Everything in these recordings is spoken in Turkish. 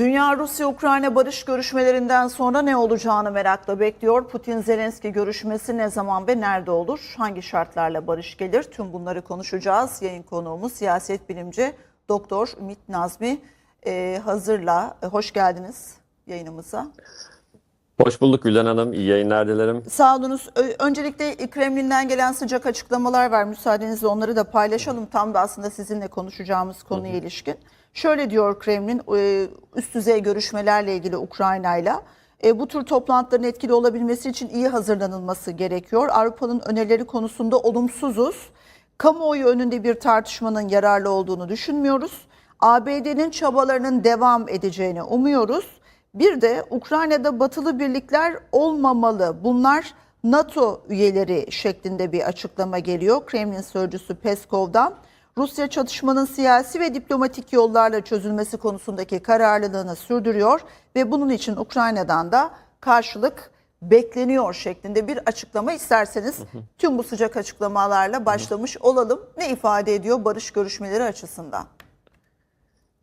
Dünya Rusya-Ukrayna barış görüşmelerinden sonra ne olacağını merakla bekliyor. Putin-Zelenski görüşmesi ne zaman ve nerede olur? Hangi şartlarla barış gelir? Tüm bunları konuşacağız. Yayın konuğumuz siyaset bilimci Doktor Ümit Nazmi e, hazırla. E, hoş geldiniz yayınımıza. Hoş bulduk Gülden Hanım. İyi yayınlar dilerim. Sağ olunuz. Öncelikle Kremlin'den gelen sıcak açıklamalar var. Müsaadenizle onları da paylaşalım. Tam da aslında sizinle konuşacağımız konuya ilişkin. Şöyle diyor Kremlin, e, üst düzey görüşmelerle ilgili Ukrayna'yla. E, Bu tür toplantıların etkili olabilmesi için iyi hazırlanılması gerekiyor. Avrupa'nın önerileri konusunda olumsuzuz. Kamuoyu önünde bir tartışmanın yararlı olduğunu düşünmüyoruz. ABD'nin çabalarının devam edeceğini umuyoruz. Bir de Ukrayna'da batılı birlikler olmamalı. Bunlar NATO üyeleri şeklinde bir açıklama geliyor. Kremlin sözcüsü Peskov'dan. Rusya çatışmanın siyasi ve diplomatik yollarla çözülmesi konusundaki kararlılığını sürdürüyor ve bunun için Ukrayna'dan da karşılık bekleniyor şeklinde bir açıklama isterseniz tüm bu sıcak açıklamalarla başlamış olalım. Ne ifade ediyor barış görüşmeleri açısından?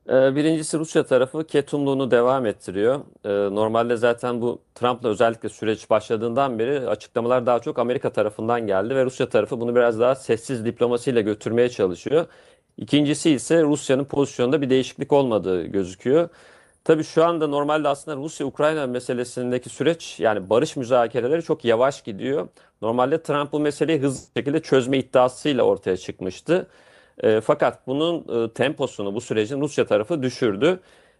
Ee, Birincisi Rusya tarafı ketumluğunu devam ettiriyor. Ee, Normalde zaten bu Trump'la özellikle süreç başladığından beri açıklamalar daha çok Amerika tarafından geldi ve Rusya tarafı bunu biraz daha sessiz diplomasiyle götürmeye çalışıyor. İkincisi ise Rusya'nın pozisyonunda bir değişiklik olmadığı gözüküyor. Tabii şu anda normalde aslında Rusya-Ukrayna meselesindeki süreç yani barış müzakereleri çok yavaş gidiyor. Normalde Trump bu meseleyi hızlı şekilde çözme iddiasıyla ortaya çıkmıştı. E, fakat bunun e, temposunu bu sürecin Rusya tarafı düşürdü.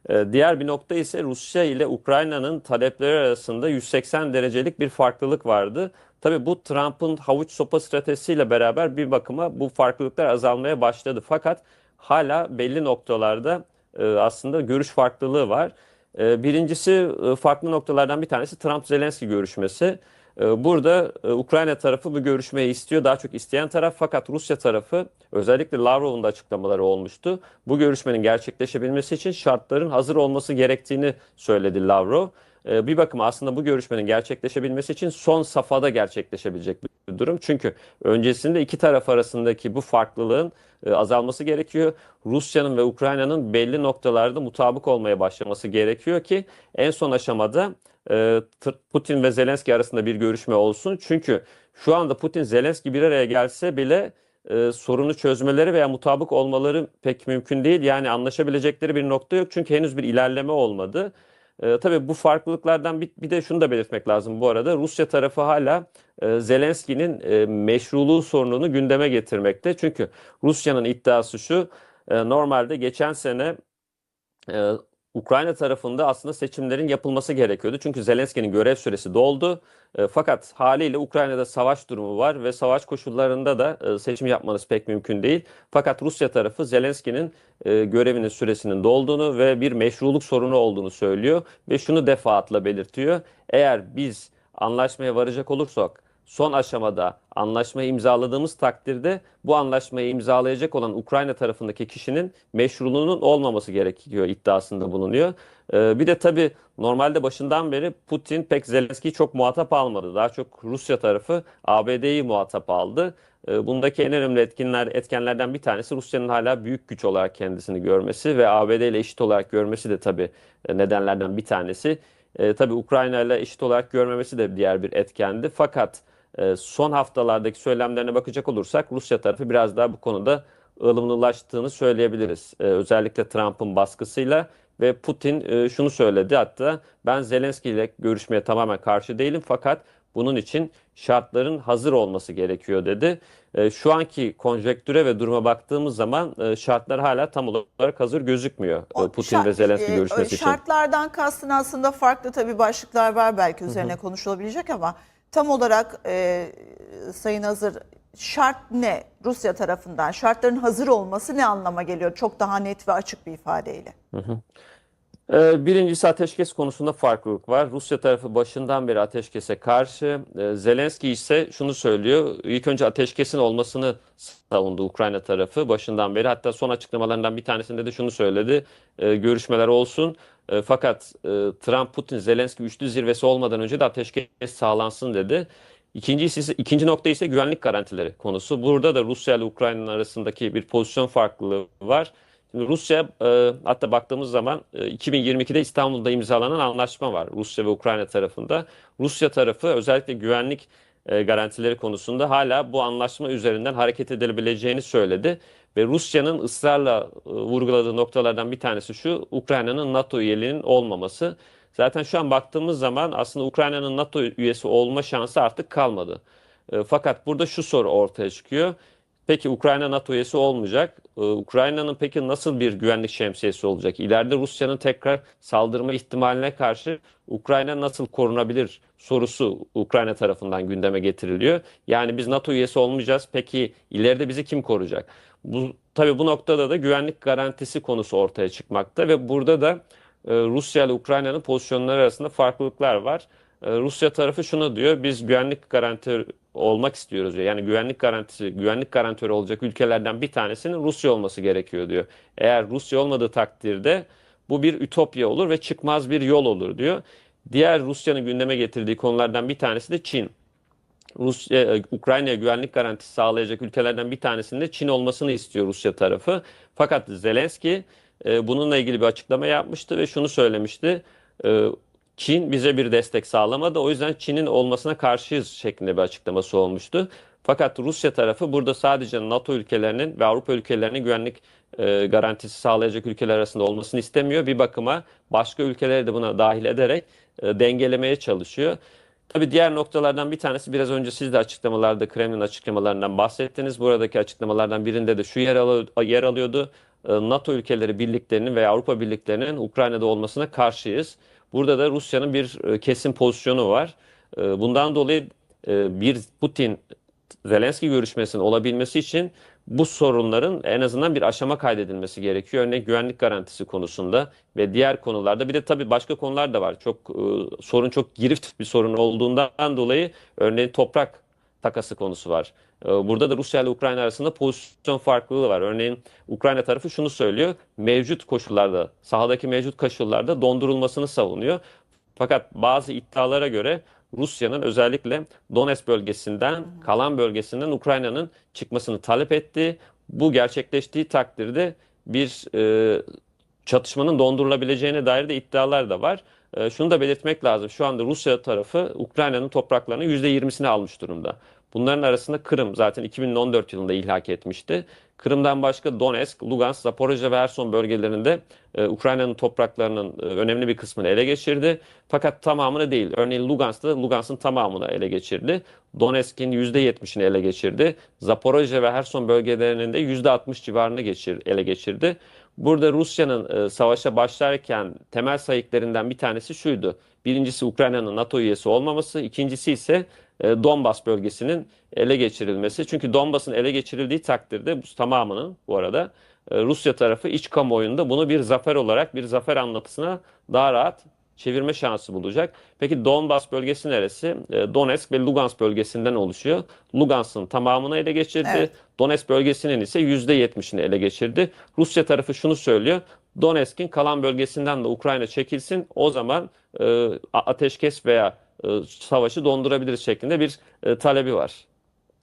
E, diğer bir nokta ise Rusya ile Ukrayna'nın talepleri arasında 180 derecelik bir farklılık vardı. Tabii bu Trump'ın havuç sopa stratejisiyle beraber bir bakıma bu farklılıklar azalmaya başladı. Fakat hala belli noktalarda e, aslında görüş farklılığı var. E, birincisi e, farklı noktalardan bir tanesi Trump-Zelenski görüşmesi. E, Burada e, Ukrayna tarafı bu görüşmeyi istiyor. Daha çok isteyen taraf fakat Rusya tarafı özellikle Lavrov'un da açıklamaları olmuştu. Bu görüşmenin gerçekleşebilmesi için şartların hazır olması gerektiğini söyledi Lavrov. E, Bir bakıma aslında bu görüşmenin gerçekleşebilmesi için son safhada gerçekleşebilecek bir durum. Çünkü öncesinde iki taraf arasındaki bu farklılığın e, azalması gerekiyor. Rusya'nın ve Ukrayna'nın belli noktalarda mutabık olmaya başlaması gerekiyor ki en son aşamada e, T- Putin ve Zelenski arasında bir görüşme olsun. Çünkü şu anda Putin Zelenski bir araya gelse bile e, sorunu çözmeleri veya mutabık olmaları pek mümkün değil. Yani anlaşabilecekleri bir nokta yok çünkü henüz bir ilerleme olmadı. E, tabii bu farklılıklardan bir, de şunu da belirtmek lazım bu arada. Rusya tarafı hala e, Zelenski'nin e, meşruluğu sorununu gündeme getirmekte. Çünkü Rusya'nın iddiası şu, e, normalde geçen sene Ukrayna tarafında aslında seçimlerin yapılması gerekiyordu. Çünkü Zelenski'nin görev süresi doldu. E, fakat haliyle Ukrayna'da savaş durumu var ve savaş koşullarında da e, seçim yapmanız pek mümkün değil. Fakat Rusya tarafı Zelenski'nin e, görevinin süresinin dolduğunu ve bir meşruluk sorunu olduğunu söylüyor ve şunu defaatla belirtiyor. Eğer biz anlaşmaya varacak olursak son aşamada anlaşmayı imzaladığımız takdirde bu anlaşmayı imzalayacak olan Ukrayna tarafındaki kişinin meşruluğunun olmaması gerekiyor iddiasında bulunuyor. Ee, bir de tabii normalde başından beri Putin pek Zelenski'yi çok muhatap almadı. Daha çok Rusya tarafı ABD'yi muhatap aldı. Ee, Bundaki en önemli etkinler, etkenlerden bir tanesi Rusya'nın hala büyük güç olarak kendisini görmesi ve ABD ile eşit olarak görmesi de tabii e, nedenlerden bir tanesi. E, tabii Ukrayna ile eşit olarak görmemesi de diğer bir etkendi. Fakat son haftalardaki söylemlerine bakacak olursak Rusya tarafı biraz daha bu konuda ılımlılaştığını söyleyebiliriz. E, özellikle Trump'ın baskısıyla ve Putin e, şunu söyledi hatta ben Zelenski ile görüşmeye tamamen karşı değilim fakat bunun için şartların hazır olması gerekiyor dedi. E, Şu anki konjektüre ve duruma baktığımız zaman e, şartlar hala tam olarak hazır gözükmüyor e, Putin Şart- ve Zelenski görüşmesi için. Şartlardan kastın aslında farklı tabii başlıklar var belki üzerine konuşulabilecek ama tam olarak e, Sayın Hazır şart ne Rusya tarafından? Şartların hazır olması ne anlama geliyor? Çok daha net ve açık bir ifadeyle. Ee, Birincisi ateşkes konusunda farklılık var. Rusya tarafı başından beri ateşkese karşı. Ee, Zelenski ise şunu söylüyor. İlk önce ateşkesin olmasını savundu Ukrayna tarafı başından beri. Hatta son açıklamalarından bir tanesinde de şunu söyledi. Ee, Görüşmeler olsun. Ee, Fakat e, Trump, Putin, Zelenski üçlü zirvesi olmadan önce de ateşkes sağlansın dedi. İkincisi ikinci nokta ise güvenlik garantileri konusu. Burada da Rusya ile Ukrayna'nın arasındaki bir pozisyon farklılığı var. Şimdi Rusya e, hatta baktığımız zaman e, 2022'de İstanbul'da imzalanan anlaşma var Rusya ve Ukrayna tarafında. Rusya tarafı özellikle güvenlik e, garantileri konusunda hala bu anlaşma üzerinden hareket edilebileceğini söyledi. Ve Rusya'nın ısrarla e, vurguladığı noktalardan bir tanesi şu, Ukrayna'nın NATO üyeliğinin olmaması. Zaten şu an baktığımız zaman aslında Ukrayna'nın NATO üyesi olma şansı artık kalmadı. E, Fakat burada şu soru ortaya çıkıyor. Peki Ukrayna NATO üyesi olmayacak. Ee, Ukrayna'nın peki nasıl bir güvenlik şemsiyesi olacak? İleride Rusya'nın tekrar saldırma ihtimaline karşı Ukrayna nasıl korunabilir sorusu Ukrayna tarafından gündeme getiriliyor. Yani biz NATO üyesi olmayacağız. Peki ileride bizi kim koruyacak? Bu tabii bu noktada da güvenlik garantisi konusu ortaya çıkmakta ve burada da e, Rusya ile Ukrayna'nın pozisyonları arasında farklılıklar var. E, Rusya tarafı şunu diyor, biz güvenlik garantörü olmak istiyoruz diyor. Yani güvenlik garantisi, güvenlik garantörü olacak ülkelerden bir tanesinin Rusya olması gerekiyor diyor. Eğer Rusya olmadığı takdirde bu bir ütopya olur ve çıkmaz bir yol olur diyor. Diğer Rusya'nın gündeme getirdiği konulardan bir tanesi de Çin. Rusya, e, Ukrayna'ya güvenlik garantisi sağlayacak ülkelerden bir tanesinin de Çin olmasını istiyor Rusya tarafı. Fakat Zelenski e, bununla ilgili bir açıklama yapmıştı ve şunu söylemişti. Çin bize bir destek sağlamadı. O yüzden Çin'in olmasına karşıyız şeklinde bir açıklaması olmuştu. Fakat Rusya tarafı burada sadece NATO ülkelerinin ve Avrupa ülkelerinin güvenlik e, garantisi sağlayacak ülkeler arasında olmasını istemiyor. Bir bakıma başka ülkeleri de buna dahil ederek e, dengelemeye çalışıyor. Tabii diğer noktalardan bir tanesi biraz önce siz de açıklamalarda Kremlin açıklamalarından bahsettiniz. Buradaki açıklamalardan birinde de şu yer, al- yer alıyordu. E, NATO ülkeleri birliklerinin veya Avrupa birliklerinin Ukrayna'da olmasına karşıyız. Burada da Rusya'nın bir e, kesin pozisyonu var. E, Bundan dolayı e, bir Putin Zelenski görüşmesinin olabilmesi için bu sorunların en azından bir aşama kaydedilmesi gerekiyor. Örneğin güvenlik garantisi konusunda ve diğer konularda. Bir de tabii başka konular da var. Çok sorun çok girift bir sorun olduğundan dolayı örneğin toprak takası konusu var. E, Burada da Rusya ile Ukrayna arasında pozisyon farklılığı var. Örneğin Ukrayna tarafı şunu söylüyor. Mevcut koşullarda, sahadaki mevcut koşullarda dondurulmasını savunuyor. Fakat bazı iddialara göre Rusya'nın özellikle Donetsk bölgesinden, kalan bölgesinden Ukrayna'nın çıkmasını talep etti. Bu gerçekleştiği takdirde bir e, çatışmanın dondurulabileceğine dair de iddialar da var. E, şunu da belirtmek lazım. Şu anda Rusya tarafı Ukrayna'nın topraklarının %20'sini almış durumda. Bunların arasında Kırım zaten 2014 yılında ilhak etmişti. Kırım'dan başka Donetsk, Lugansk, Zaporojye ve Erson bölgelerinde e, Ukrayna'nın topraklarının e, önemli bir kısmını ele geçirdi. Fakat tamamını değil. Örneğin Lugansk'ta Lugansk'ın tamamını ele geçirdi. Donetsk'in %70'ini ele geçirdi. Zaporojye ve Herson bölgelerinin de %60 civarını geçir, ele geçirdi. Burada Rusya'nın e, savaşa başlarken temel sayıklarından bir tanesi şuydu. Birincisi Ukrayna'nın NATO üyesi olmaması, ikincisi ise e, Donbas bölgesinin ele geçirilmesi. Çünkü Donbas'ın ele geçirildiği takdirde bu tamamının bu arada e, Rusya tarafı iç kamuoyunda bunu bir zafer olarak bir zafer anlatısına daha rahat çevirme şansı bulacak. Peki Donbas bölgesi neresi? E, Donetsk ve Lugansk bölgesinden oluşuyor. Lugansk'ın tamamını ele geçirdi. Evet. Donetsk bölgesinin ise %70'ini ele geçirdi. Rusya tarafı şunu söylüyor. Donetsk'in kalan bölgesinden de Ukrayna çekilsin. O zaman e, ateşkes veya savaşı dondurabiliriz şeklinde bir e, talebi var.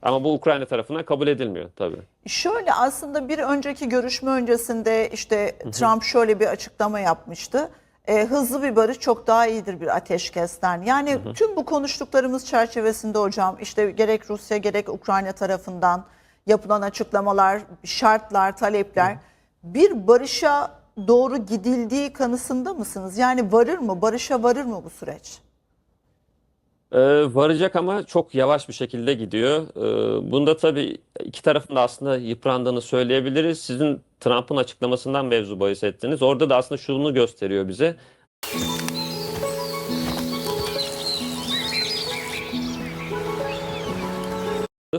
Ama bu Ukrayna tarafından kabul edilmiyor tabii. Şöyle aslında bir önceki görüşme öncesinde işte Trump şöyle bir açıklama yapmıştı. E, hızlı bir barış çok daha iyidir bir ateşkesten. Yani tüm bu konuştuklarımız çerçevesinde hocam işte gerek Rusya gerek Ukrayna tarafından yapılan açıklamalar, şartlar, talepler bir barışa doğru gidildiği kanısında mısınız? Yani varır mı? Barışa varır mı bu süreç? Ee, varacak ama çok yavaş bir şekilde gidiyor. Ee, bunda tabii iki tarafın da aslında yıprandığını söyleyebiliriz. Sizin Trump'ın açıklamasından mevzu bahis ettiniz. Orada da aslında şunu gösteriyor bize.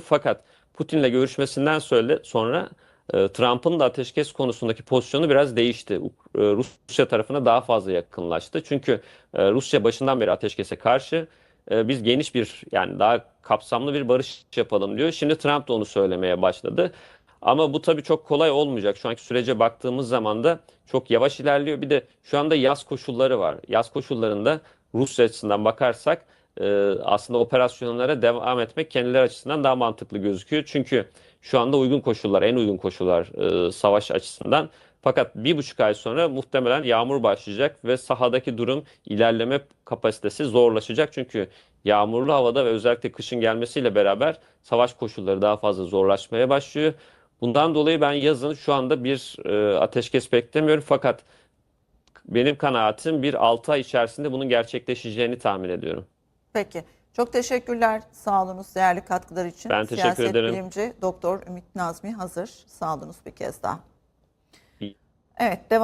Fakat Putin'le görüşmesinden sonra e, Trump'ın da ateşkes konusundaki pozisyonu biraz değişti. E, Rusya tarafına daha fazla yakınlaştı. Çünkü e, Rusya başından beri ateşkese karşı e, biz geniş bir yani daha kapsamlı bir barış yapalım diyor. Şimdi Trump da onu söylemeye başladı. Ama bu tabii çok kolay olmayacak. Şu anki sürece baktığımız zaman da çok yavaş ilerliyor. Bir de şu anda yaz koşulları var. Yaz koşullarında Rusya açısından bakarsak e, aslında operasyonlara devam etmek kendileri açısından daha mantıklı gözüküyor. Çünkü şu anda uygun koşullar, en uygun koşullar e, savaş açısından. Fakat bir buçuk ay sonra muhtemelen yağmur başlayacak ve sahadaki durum ilerleme kapasitesi zorlaşacak. Çünkü yağmurlu havada ve özellikle kışın gelmesiyle beraber savaş koşulları daha fazla zorlaşmaya başlıyor. Bundan dolayı ben yazın şu anda bir e, ateşkes beklemiyorum. Fakat benim kanaatim bir 6 ay içerisinde bunun gerçekleşeceğini tahmin ediyorum. Peki. Çok teşekkürler. Sağ olunuz değerli katkılar için. Ben teşekkür Siyaset ederim. bilimci Doktor Ümit Nazmi hazır. Sağ olunuz bir kez daha. Evet devam.